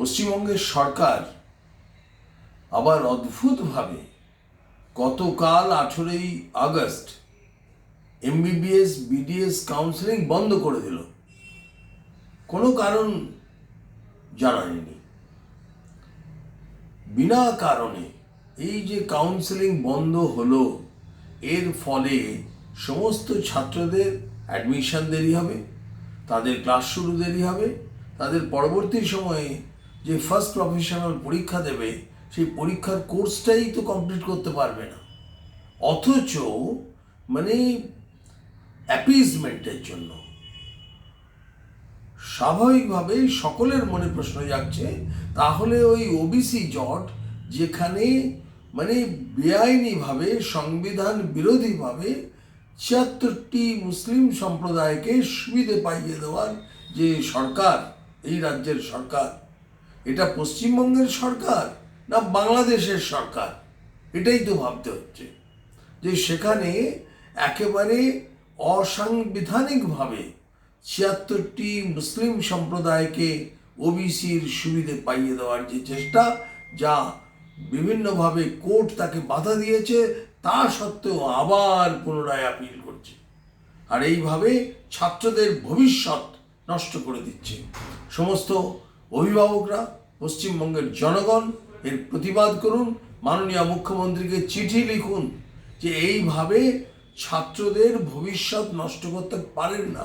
পশ্চিমবঙ্গের সরকার আবার অদ্ভুতভাবে গতকাল আঠেরোই আগস্ট এমবিবিএস বিডিএস কাউন্সেলিং বন্ধ করে দিল। কোনো কারণ জানায়নি। বিনা কারণে এই যে কাউন্সেলিং বন্ধ হলো, এর ফলে সমস্ত ছাত্রদের অ্যাডমিশন দেরি হবে, তাদের ক্লাস শুরু দেরি হবে, তাদের পরবর্তী সময়ে যে ফার্স্ট প্রফেশনাল পরীক্ষা দেবে, সেই পরীক্ষার কোর্সটাই তো কমপ্লিট করতে পারবে না। অথচ মানে অ্যাপিজমেন্টের জন্য। স্বাভাবিকভাবেই সকলের মনে প্রশ্ন যাচ্ছে তাহলে ওই ওবিসি জট, যেখানে মানে বেআইনিভাবে, সংবিধান বিরোধীভাবে ছিয়াত্তরটি মুসলিম সম্প্রদায়কে সুবিধে পাইয়ে দেওয়ার যে সরকার, এই রাজ্যের সরকার এটা পশ্চিমবঙ্গের সরকার না বাংলাদেশের সরকার? এটাই তো ভাবতে হচ্ছে। যে সেখানে একেবারে অসাংবিধানিকভাবে ছিয়াত্তরটি মুসলিম সম্প্রদায়কে ওবিসির সুবিধে পাইয়ে দেওয়ার যে চেষ্টা, যা বিভিন্নভাবে কোর্ট তাকে বাধা দিয়েছে, তা সত্ত্বেও আবার পুনরায় আপিল করছে। আর এইভাবে ছাত্রদের ভবিষ্যৎ নষ্ট করে দিচ্ছে। সমস্ত অভিভাবকরা, পশ্চিমবঙ্গের জনগণ, এর প্রতিবাদ করুন। মাননীয় মুখ্যমন্ত্রীকে চিঠি লিখুন যে এইভাবে ছাত্রদের ভবিষ্যৎ নষ্ট করতে পারেন না।